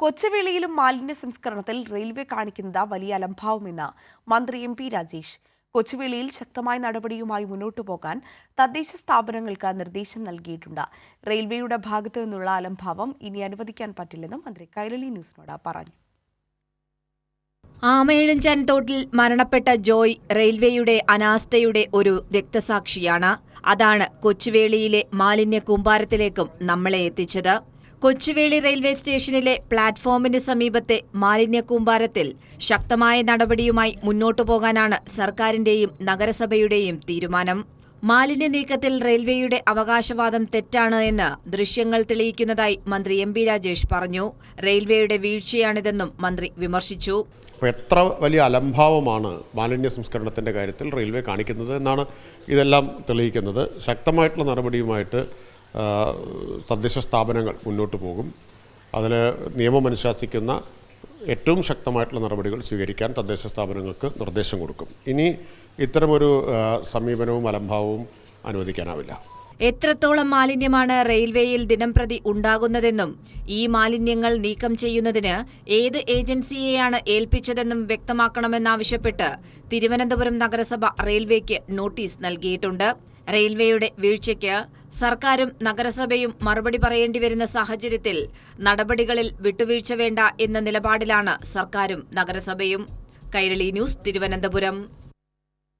കൊച്ചുവേളിയിലും മാലിന്യ സംസ്കരണത്തിൽ റെയിൽവേ കാണിക്കുന്നത് വലിയ അലംഭാവമെന്ന് മന്ത്രി എം പി രാജേഷ്. കൊച്ചുവേളിയിൽ ശക്തമായ നടപടിയുമായി മുന്നോട്ടു പോകാൻ തദ്ദേശ സ്ഥാപനങ്ങൾക്ക് നിർദ്ദേശം നൽകിയിട്ടുണ്ട്. റെയിൽവേയുടെ ഭാഗത്തു നിന്നുള്ള അലംഭാവം ഇനി അനുവദിക്കാൻ പറ്റില്ലെന്നും മന്ത്രി കൈരളി ന്യൂസിനോട് പറഞ്ഞു. ആമയിഴഞ്ചാൻ തോട്ടിൽ മരണപ്പെട്ട ജോയ് റെയിൽവേയുടെ അനാസ്ഥയുടെ ഒരു രക്തസാക്ഷിയാണ്. അതാണ് കൊച്ചുവേളിയിലെ മാലിന്യ കൂമ്പാരത്തിലേക്കും നമ്മളെ എത്തിച്ചത്. കൊച്ചുവേളി റെയിൽവേ സ്റ്റേഷനിലെ പ്ലാറ്റ്ഫോമിന് സമീപത്തെ മാലിന്യ കൂമ്പാരത്തിൽ ശക്തമായ നടപടിയുമായി മുന്നോട്ടു പോകാനാണ് സർക്കാരിന്റെയും നഗരസഭയുടെയും തീരുമാനം. മാലിന്യ നീക്കത്തിൽ റെയിൽവേയുടെ അവകാശവാദം തെറ്റാണ് എന്ന് ദൃശ്യങ്ങൾ തെളിയിക്കുന്നതായി മന്ത്രി എം പി രാജേഷ് പറഞ്ഞു. റെയിൽവേയുടെ വീഴ്ചയാണിതെന്നും മന്ത്രി വിമർശിച്ചു. എത്ര വലിയ അലംഭാവമാണ് മാലിന്യ സംസ്കരണത്തിന്റെ കാര്യത്തിൽ റെയിൽവേ കാണിക്കുന്നത് എന്നാണ് ഇതെല്ലാം തെളിയിക്കുന്നത്. ശക്തമായിട്ടുള്ള നടപടിയുമായിട്ട് തദ്ദേശ സ്ഥാപനങ്ങൾ മുന്നോട്ട് പോകും. അതിൽ നിയമം അനുശാസിക്കുന്ന ഏറ്റവും ശക്തമായിട്ടുള്ള നടപടികൾ സ്വീകരിക്കാൻ തദ്ദേശ സ്ഥാപനങ്ങൾക്ക് നിർദ്ദേശം കൊടുക്കും. ഇനി ഇത്തരമൊരു സമീപനവും അലംഭാവവും അനുവദിക്കാനാവില്ല. എത്രത്തോളം മാലിന്യമാണ് റെയിൽവേയിൽ ദിനംപ്രതി ഉണ്ടാകുന്നതെന്നും ഈ മാലിന്യങ്ങൾ നീക്കം ചെയ്യുന്നതിന് ഏത് ഏജൻസിയെയാണ് ഏൽപ്പിച്ചതെന്നും വ്യക്തമാക്കണമെന്നാവശ്യപ്പെട്ട് തിരുവനന്തപുരം നഗരസഭ റെയിൽവേക്ക് നോട്ടീസ് നൽകിയിട്ടുണ്ട്. റെയിൽവേയുടെ വീഴ്ചയ്ക്ക് സർക്കാരും നഗരസഭയും മറുപടി പറയേണ്ടി വരുന്ന സാഹചര്യത്തിൽ നടപടികളിൽ വിട്ടുവീഴ്ച വേണ്ട എന്ന നിലപാടിലാണ് സർക്കാരും നഗരസഭയും. കൈരളി ന്യൂസ് തിരുവനന്തപുരം.